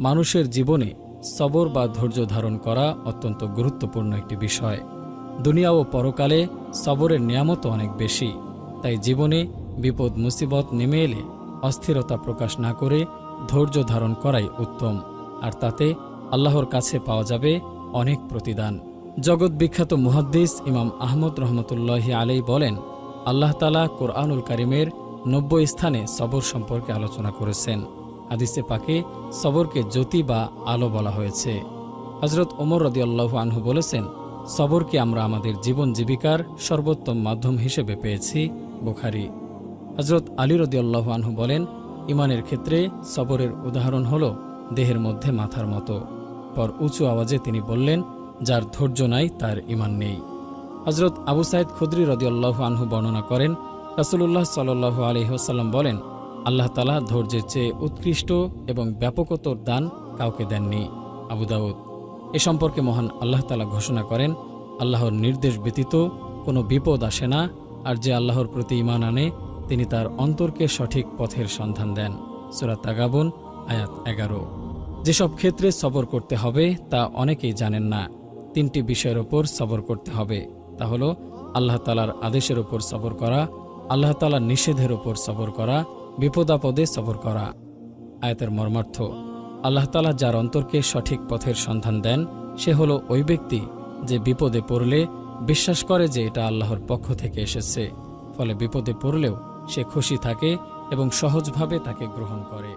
মানুষের জীবনে সবর বা ধৈর্য ধারণ করা অত্যন্ত গুরুত্বপূর্ণ একটি বিষয়। দুনিয়া ও পরকালে সবরের নিয়ামত অনেক বেশি, তাই জীবনে বিপদ, মুসিবত নেমে এলে অস্থিরতা প্রকাশ না করে ধৈর্য ধারণ করাই উত্তম, আর তাতে আল্লাহর কাছে পাওয়া যাবে অনেক প্রতিদান। জগৎ বিখ্যাত মুহাদ্দিস ইমাম আহমদ রহমতুল্লাহি আলাই বলেন, আল্লাহ তালা কোরআনুল কারিমের নব্বই স্থানে সবর সম্পর্কে আলোচনা করেছেন। হাদিসে পাকে সবরকে জ্যোতি বা আলো বলা হয়েছে। হজরত ওমর রদিয়াল্লাহু আনহু বলেছেন, সবরকে আমরা আমাদের জীবন জীবিকার সর্বোত্তম মাধ্যম হিসেবে পেয়েছি বুখারি। হজরত আলী রদিয়াল্লাহু আনহু বলেন, ইমানের ক্ষেত্রে সবরের উদাহরণ হল দেহের মধ্যে মাথার মতো। পর উঁচু আওয়াজে তিনি বললেন, যার ধৈর্য নাই, তার ইমান নেই। হজরত আবু সাইদ খুদ্রি রদিয়াল্লাহু আনহু বর্ণনা করেন, রাসুলুল্লাহ সাল্লু আলহিহসাল্লাম বলেন আল্লাহ তালা ধৈর্যের চেয়ে উৎকৃষ্ট এবং ব্যাপকতর দান কাউকে দেননি। আবু দাউদ, এ সম্পর্কে মহান আল্লাহ তালা ঘোষণা করেন, আল্লাহর নির্দেশ ব্যতীত কোনো বিপদ আসে না, আর যে আল্লাহর প্রতি ইমান আনে, তিনি তার অন্তরকে সঠিক পথের সন্ধান দেন। সুরাত তাগাবুন, আয়াত এগারো। যেসব ক্ষেত্রে সবর করতে হবে, তা অনেকেই জানেন না। তিনটি বিষয়ের ওপর সবর করতে হবে। তা হল, আল্লাহ তালার আদেশের ওপর সবর করা, আল্লাহ তালার নিষেধের ওপর সবর করা বিপদাপদে সবর করা। আয়তের মর্মার্থ, আল্লাহ তালা যার অন্তরকে সঠিক পথের সন্ধান দেন, সে হলো ওই ব্যক্তি যে বিপদে পড়লে বিশ্বাস করে যে এটা আল্লাহর পক্ষ থেকে এসেছে। ফলে বিপদে পড়লেও সে খুশি থাকে এবং সহজভাবে তাকে গ্রহণ করে।